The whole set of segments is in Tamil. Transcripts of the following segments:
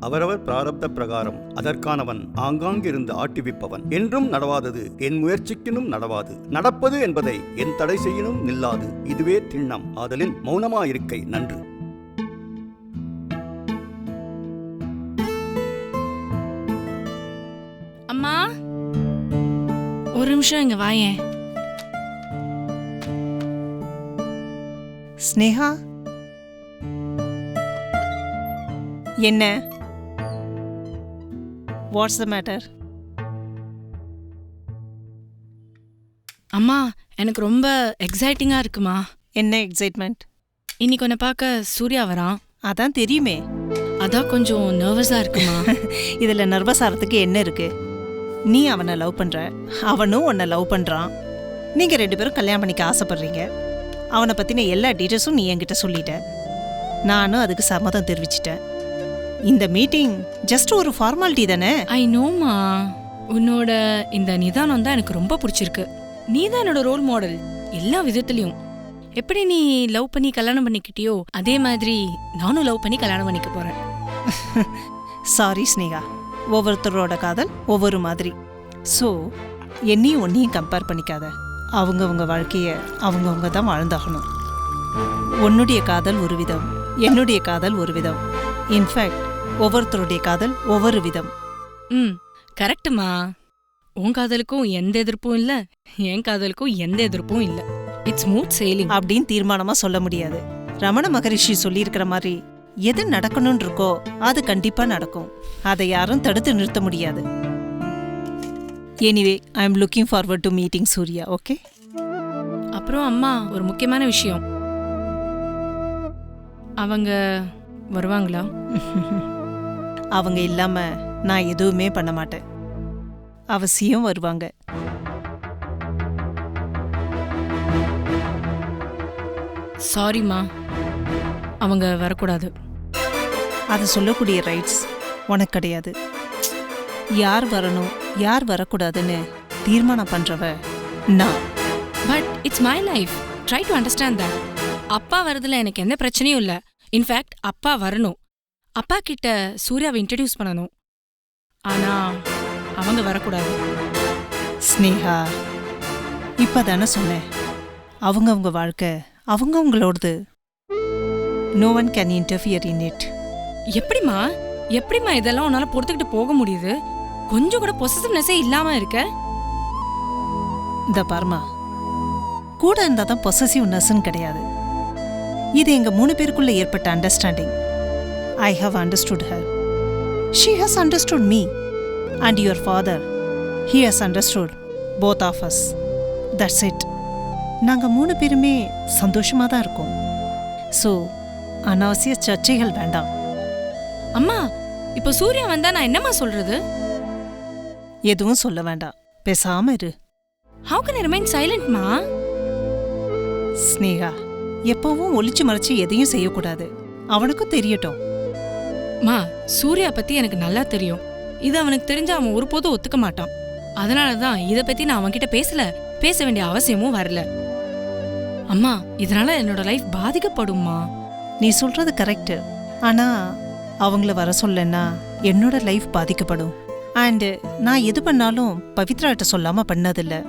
அவரவர் பிராரப்த பிரகாரம் அதற்கானவன் ஆங்காங்கிருந்து ஆட்டிவிப்பவன். என்றும் நடவாதது என் முயற்சிக்கினும் நடவாது. நடப்பது என்பதை என் தடை செய்யினும் நில்லாது. இதுவே திண்ணம். ஆதலின் மௌனமாயிருக்கை. நன்று. அம்மா? ஒரு நிமிஷம் இங்க வாயேன். ஸ்னேகா? என்ன? வாட்ஸ் த மேட்டர் அம்மா எனக்கு ரொம்ப எக்ஸைட்டிங்கா இருக்குமா? என்ன எக்ஸைட்மெண்ட் இன்னைக்கு உன்னை பார்க்க சூர்யா வரான் அதான் தெரியுமே. அதான் கொஞ்சம் நர்வஸா இருக்குமா? இதுல நர்வஸ் ஆகிறதுக்கு என்ன இருக்கு? நீ அவனை லவ் பண்ற. அவனும் உன்னை லவ் பண்றான். நீங்க ரெண்டு பேரும் கல்யாணம் பண்ணிக்க ஆசைப்படுறீங்க. அவனை பத்தின எல்லா டீட்டெயில்ஸும் நீ என்கிட்ட சொல்லிட்ட. நானும் அதுக்கு சம்மதம் தெரிவிச்சிட்டேன். இந்த மீட்டிங் ஜஸ்ட் ஒரு ஃபார்மாலிட்டி தானே? ஐ நோமா உன்னோட இந்த நிதானம் தான் எனக்கு ரொம்ப பிடிச்சிருக்கு. நீ தான் என்னோட ரோல் மாடல் எல்லா விதத்துலயும். எப்படி நீ லவ் பண்ணி கல்யாணம் பண்ணிக்கிட்டியோ அதே மாதிரி நானும் லவ் பண்ணி கல்யாணம் பண்ணிக்க போறேன். சாரி ஸ்னேகா ஒவ்வொருத்தரோட காதல் ஒவ்வொரு மாதிரி. ஸோ என்னையும் ஒன்னையும் கம்பேர் பண்ணிக்காத. அவங்கவங்க வாழ்க்கைய அவங்கவங்க தான் வாழ்ந்தாகணும். உன்னுடைய காதல் ஒரு விதம் என்னுடைய காதல் ஒரு விதம். இன்ஃபேக்ட் ஒவ்வொருத்தருடைய காதல் ஒவ்வொரு விதம். ம் கரெக்ட்டுமா உன் காதலுக்கும் எந்த எதிர்ப்பும் இல்ல என் காதலுக்கும் எந்த எதிர்ப்பும் இல்ல. இட்ஸ் ஸ்மூத் சேலிங் அப்படின்னு தீர்மானமா சொல்ல முடியாது. ரமண மகரிஷி சொல்லியிருக்கிற மாதிரி எது நடக்கணும்னு இருக்கோ அது கண்டிப்பா நடக்கும். அதை யாரும் தடுத்து நிறுத்த முடியாது. Anyway I am looking forward to meeting Surya okay அப்புறம் அம்மா ஒரு முக்கியமான விஷயம். அவங்க வருவாங்களா? அவங்க இல்லாம நான் எதுவுமே பண்ண மாட்டேன். அவசியம் வருவாங்க. சாரிம்மா அவங்க வரக்கூடாது. அதை சொல்லக்கூடிய ரைட்ஸ் உனக்கு கிடையாது. யார் வரணும் யார் வரக்கூடாதுன்னு தீர்மானம் பண்றவ நான். But it's my life try to understand that அப்பா வரதுல எனக்கு எந்த பிரச்சனையும் இல்ல. இன்ஃபேக்ட் அப்பா வரணும். அப்பா கிட்ட சூர்யாவை இன்ட்ரடியூஸ் பண்ணணும். ஆனா அவங்க வரக்கூடாது. ஸ்னேகா இப்பதானே சொன்னேன். அவங்கவங்க வாழ்க்கை அவங்கவங்களோடது no one can interfere in it எப்படிம்மா? எப்படிம்மா இதெல்லாம் உன்னால பொறுத்துக்கிட்டு போக முடியுது? கொஞ்சம் கூட பொசிட்டிவ்னஸே இல்லாம இருக்க? இந்த பாருமா கூட இருந்தா தான் பொசசிவ்னஸ்ன்னு கிடையாது. இது எங்க மூணு பேருக்குள்ள ஏற்பட்ட understanding I have understood her she has understood me and your father he has understood both of us that's it நாங்க மூணு பேருமே சந்தோஷமா தான் இருக்கோம். ஸோ அனாவசிய சர்ச்சைகள் வேண்டாம். அம்மா இப்போ சூர்யா வந்தா நான் என்னம்மா சொல்றது? எதுவும் சொல்ல வேண்டாம். பேசாம இரு. ஹவு கேன் ரிமைன் சைலண்ட்மா ஸ்னேகா எப்பவும் ஒளிச்சு மறைச்சு எதையும் செய்யக்கூடாது. அவனுக்கும் தெரியட்டும். மா சூர்யா பத்தி எனக்கு நல்லா தெரியும். இது அவனுக்கு தெரிஞ்சா அவன் ஒருபோதும் ஒத்துக்க மாட்டான். அதனால தான் இத பத்தி நான் அவன்கிட்ட பேசல பேச வேண்டிய அவசியமும் வரல. அம்மா இதனால என்னோட லைஃப் பாதிக்கப்படும்மா. நீ சொல்றது கரெக்ட் ஆனா அவங்கள வர சொல்லன்னா என்னோட லைஃப் பாதிக்கப்படும். அண்ட் நான் எது பண்ணாலும் பவித்ராட்ட சொல்லாம பண்ணதில்ல.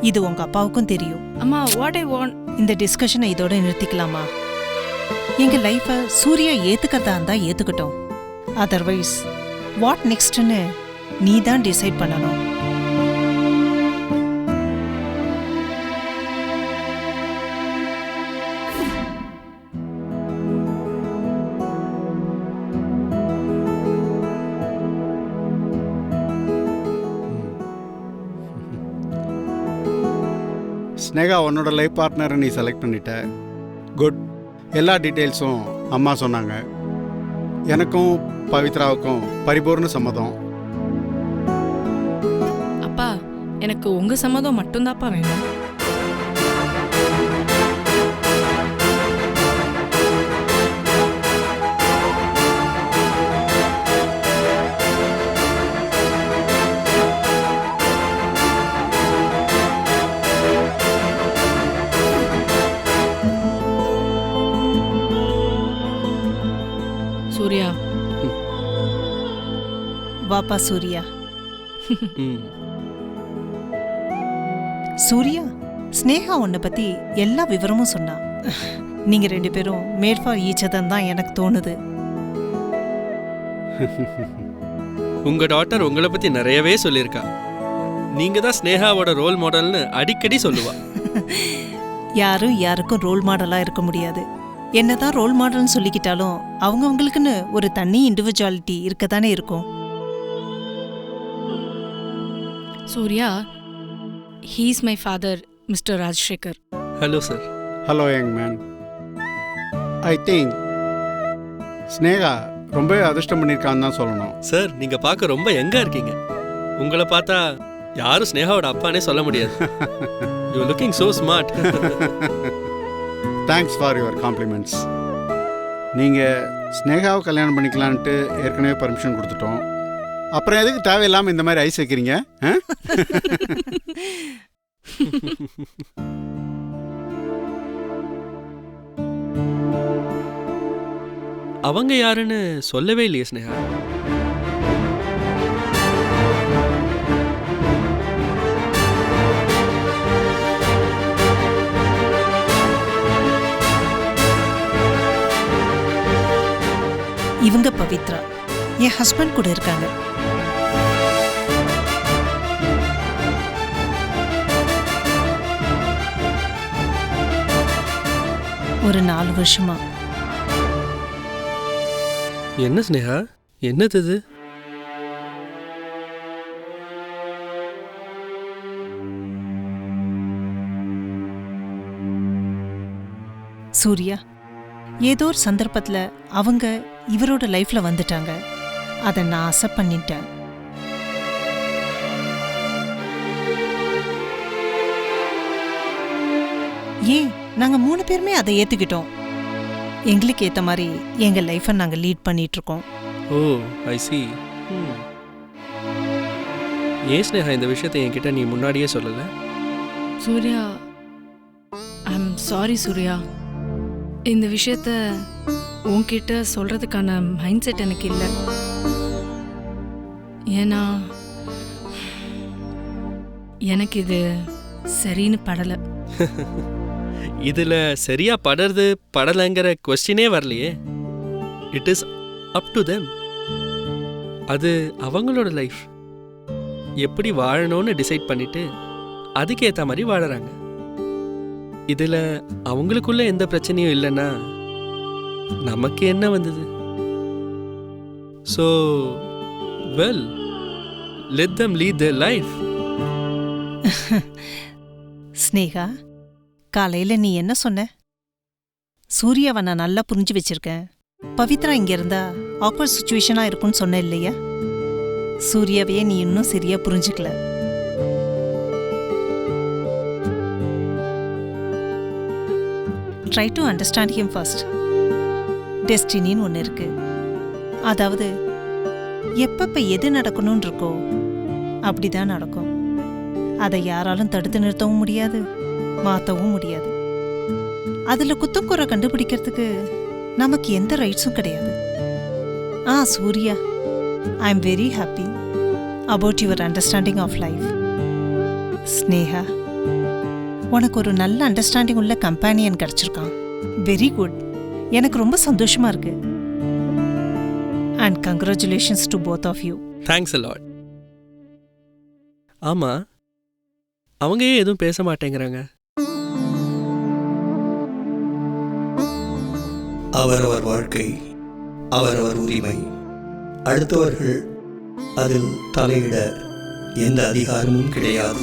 இது உங்க அப்பாவுக்கும் தெரியும். அம்மா வாட் ஐ வாண்ட் இந்த டிஸ்கஷனை இதோட நிறுத்திக்கலாமா? எங்க லைஃபை சூர்யா ஏத்துக்கிறதா இருந்தா ஏத்துக்கட்டும். அதர்வைஸ் வாட் நெக்ஸ்ட்னு நீ தான் டிசைட் பண்ணணும். ஸ்னேகா உன்னோட லைஃப் பார்ட்னரை நீ செலக்ட் பண்ணிட்ட. குட் எல்லா டீட்டெயில்ஸும் அம்மா சொன்னாங்க. எனக்கும் பவித்ராவுக்கும் பரிபூர்ண சம்மதம். அப்பா எனக்கு உங்க சம்மதம் மட்டும்தான்ப்பா வேணும். சூர்யா. வாப்பா சூர்யா. சூர்யா ஸ்னேகா உன்னை பத்தி எல்லா விவரமும் சொன்னா. நீங்க ரெண்டு பேரும் மேட் ஃபார் ஈச் தான் எனக்கு தோணுது. உங்க டாட்டர் உங்களை பத்தி நிறையவே சொல்லியிருக்கா. நீங்க தான் ஸ்னேகாவோட ரோல் மாடல்னு அடிக்கடி சொல்லுவா. யாரும் யாருக்கும் ரோல் மாடலா இருக்க முடியாது. என்னதான் ரோல் மாடல்னு சொல்லிக்கிட்டாலும் அவங்கவங்களுக்குன்னு ஒரு தனி இண்டிவிஜுவாலிட்டி இருக்கத்தானே இருக்கும். Surya he's my father mister Rajasekhar. Hello sir hello young man I think Sneha ரொம்பவே அதிர்ஷ்டம் பண்ணியிருக்கான்னு தான் சொல்லணும். சார் நீங்க பார்க்க ரொம்ப யங்கா இருக்கீங்க. உங்களை பார்த்தா யாரும் ஸ்னேகாவோட அப்பானே சொல்ல முடியாது. You looking so smart thanks for your compliments நீங்கள் ஸ்னேகாவை கல்யாணம் பண்ணிக்கலான்ட்டு ஏற்கனவே பர்மிஷன் கொடுத்துட்டோம். அப்புறம் எதுக்கு தேவையில்லாமல் இந்த மாதிரி ஐஸ் வைக்கிறீங்க? அவங்க யாருன்னு சொல்லவே இல்லையே ஸ்னேகா. இவங்க பவித்ரா. என் ஹஸ்பண்ட் கூட இருக்காங்க. ஒரு நாலு வருஷமா. என்ன ஸ்னேகா என்னது இது? சூர்யா ஏதோ ஒரு சந்தர்ப்பத்துல அவங்க இவரோட லைஃப்ல வந்துட்டாங்க. அதை நான் அசப்ட் பண்ணிட்டேன். ஏன் நாங்க மூணு பேருமே அதை ஏத்துக்கிட்டோம். எங்களுக்கு ஏத்த மாதிரி எங்க லைஃபை நாங்க லீட் பண்ணிட்டு இருக்கோம் ஓ ஐ சி ஏன் ஸ்னேகா இந்த விஷயத்தை என்கிட்ட நீ முன்னாடியே சொல்லலை? Surya I am sorry Surya. இந்த விஷயத்த உன்கிட்ட சொல்கிறதுக்கான மைண்ட் செட் எனக்கு இல்லை. ஏன்னா எனக்கு இது சரின்னு படலை. இதில் சரியா படறது படலைங்கிற கொஸ்டினே வரலையே. It is up to them அது அவங்களோட லைஃப் எப்படி வாழணும்னு டிசைட் பண்ணிட்டு அதுக்கேற்ற மாதிரி வாழறாங்க. இதில் அவங்களுக்குள்ள எந்த பிரச்சனையும் இல்லைன்னா நமக்கு என்ன வந்தது? So well let them lead the life Sneha காலையில் நீ என்ன சொன்ன? சூர்யாவை நான் நல்லா புரிஞ்சு வச்சிருக்கேன். பவித்ரா இங்கே இருந்தா ஆக்வர்ட் சுச்சுவேஷனா இருக்கும்னு சொன்ன இல்லையா? சூர்யாவையே நீ இன்னும் சரியா புரிஞ்சுக்கல. Try to understand him first டெஸ்டினின்னு ஒன்று இருக்கு. அதாவது எப்பப்ப எது நடக்கணும்னு இருக்கோ அப்படிதான் நடக்கும். அதை யாராலும் தடுத்து நிறுத்தவும் முடியாது மாற்றவும் முடியாது. அதில் குத்தக்குறை கண்டுபிடிக்கிறதுக்கு நமக்கு எந்த ரைட்ஸும் கிடையாது. ஆ Surya I am very happy about your understanding of life Sneha உனக்கு ஒரு நல்ல அண்டர்ஸ்டாண்டிங் உள்ள கம்பேனியன் கிடச்சிருக்கான். வெரி குட் எனக்கு ரொம்ப சந்தோஷமா இருக்கு. And congratulations to both of you thanks a lot ஆமா அவங்க ஏன் எதுவும் பேச மாட்டேங்கிறாங்க? அவரவர் வாழ்க்கை அவரவர் உரிமை. அடுத்தவர்கள் அதில் தலையிட எந்த அதிகாரமும் கிடையாது.